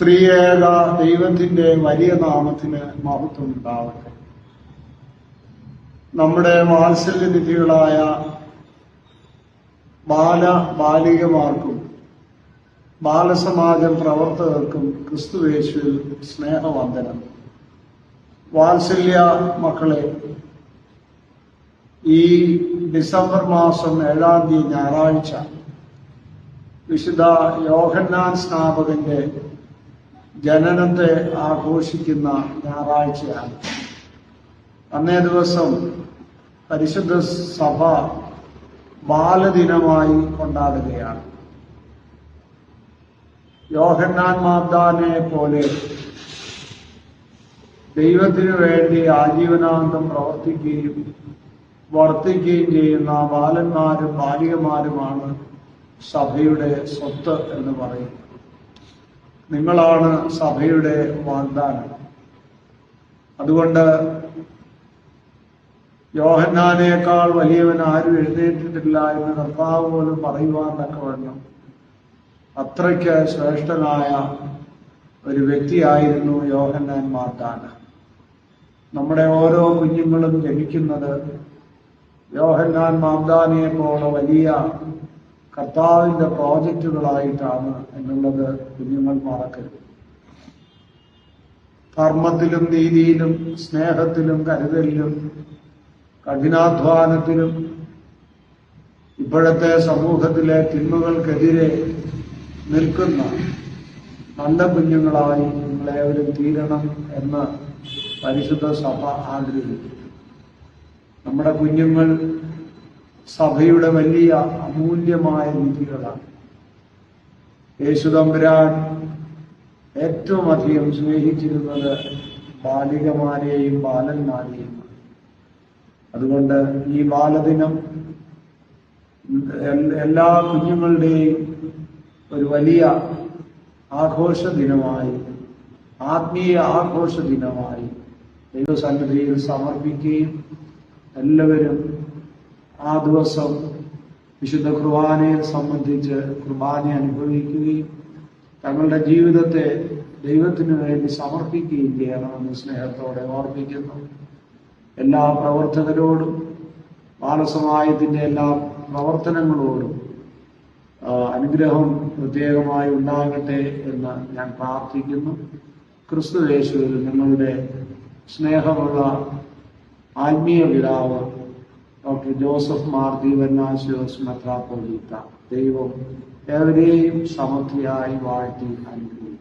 ത്രിയേക ദൈവത്തിന്റെ വലിയ നാമത്തിന് മഹത്വം ഉണ്ടാവട്ടെ. നമ്മുടെ വാത്സല്യനിധികളായ ബാല ബാലികമാർക്കും ബാലസമാജം പ്രവർത്തകർക്കും ക്രിസ്തുവേശുവിൽ സ്നേഹവന്ദനം. വാത്സല്യ മക്കളെ ഈ ഡിസംബർ മാസം ഏഴാം തീയതി ഞായറാഴ്ച വിശുദ്ധ യോഹന്നാൻ സ്നാപകന്റെ ജനനത്തെ ആഘോഷിക്കുന്ന ഞായറാഴ്ചയാണ്. അന്നേ ദിവസം പരിശുദ്ധ സഭ ബാലദിനമായി കൊണ്ടാടുകയാണ്. യോഹന്നാൻ മാതാനെ പോലെ ദൈവത്തിനു വേണ്ടി ആജീവനാന്തം പ്രവർത്തിക്കുകയും വർത്തിക്കുകയും ചെയ്യുന്ന ബാലന്മാരും ബാലികമാരുമാണ് സഭയുടെ സ്വത്ത് എന്ന് പറയും നിങ്ങളാണ് സഭയുടെ വാഗ്ദാനം. അതുകൊണ്ട് യോഹന്നാനേക്കാൾ വലിയവൻ ആരും എഴുന്നേറ്റിട്ടില്ല എന്ന് കർത്താവ് പോലും പറയുവാൻ തക്കവണ്ണം അത്രയ്ക്ക് ശ്രേഷ്ഠനായ ഒരു വ്യക്തിയായിരുന്നു യോഹന്നാൻ മാർത്താൻ നമ്മുടെ ഓരോ കുഞ്ഞുങ്ങളും ജനിക്കുന്നത് യോഹന്നാൻ മാംദാനിയെ പോലെ വലിയ കർത്താവിന്റെ പ്രോജക്റ്റുകളായിട്ടാണ് എന്നുള്ളത് കുഞ്ഞുങ്ങൾ മറക്കരുത്. കർമ്മത്തിലും നീതിയിലും സ്നേഹത്തിലും കരുതലിലും കഠിനാധ്വാനത്തിലും ഇപ്പോഴത്തെ സമൂഹത്തിലെ തിന്മകൾക്കെതിരെ നിൽക്കുന്ന നല്ല കുഞ്ഞുങ്ങളായി നിങ്ങളേവരും തീരണം എന്ന് പരിശുദ്ധ സഭ ആഗ്രഹിക്കുന്നു. നമ്മുടെ കുഞ്ഞുങ്ങൾ സഭയുടെ വലിയ അമൂല്യമായ നിധികളാണ്. യേശുദമ്പുരാൻ ഏറ്റവും അധികം സ്നേഹിച്ചിരുന്നത് ബാലികമാരെയും ബാലന്മാരെയും അതുകൊണ്ട് ഈ ബാലദിനം എല്ലാ കുഞ്ഞുങ്ങളുടെയും ഒരു വലിയ ആഘോഷ ദിനമായി ആത്മീയ ആഘോഷ ദിനമായി ദൈവസന്നിധിയിൽ സമർപ്പിക്കുകയും എല്ലാവരും ആ ദിവസം വിശുദ്ധ കുർബാനയെ സംബന്ധിച്ച് കുർബാന അനുഭവിക്കുകയും തങ്ങളുടെ ജീവിതത്തെ ദൈവത്തിനു വേണ്ടി സമർപ്പിക്കുകയും ചെയ്യണമെന്ന് സ്നേഹത്തോടെ ഓർപ്പിക്കുന്നു. എല്ലാ പ്രവർത്തകരോടും ബാലസമായത്തിന്റെ എല്ലാ പ്രവർത്തനങ്ങളോടും അനുഗ്രഹം പ്രത്യേകമായി ഉണ്ടാകട്ടെ എന്ന് ഞാൻ പ്രാർത്ഥിക്കുന്നു. ക്രിസ്തു യേശുവിൽ നിങ്ങളുടെ സ്നേഹമുള്ള ആത്മീയ പിതാവ് Dr. Joseph Marty Venasius Metropolita. They were every Samathria, Ivarti, and Greek.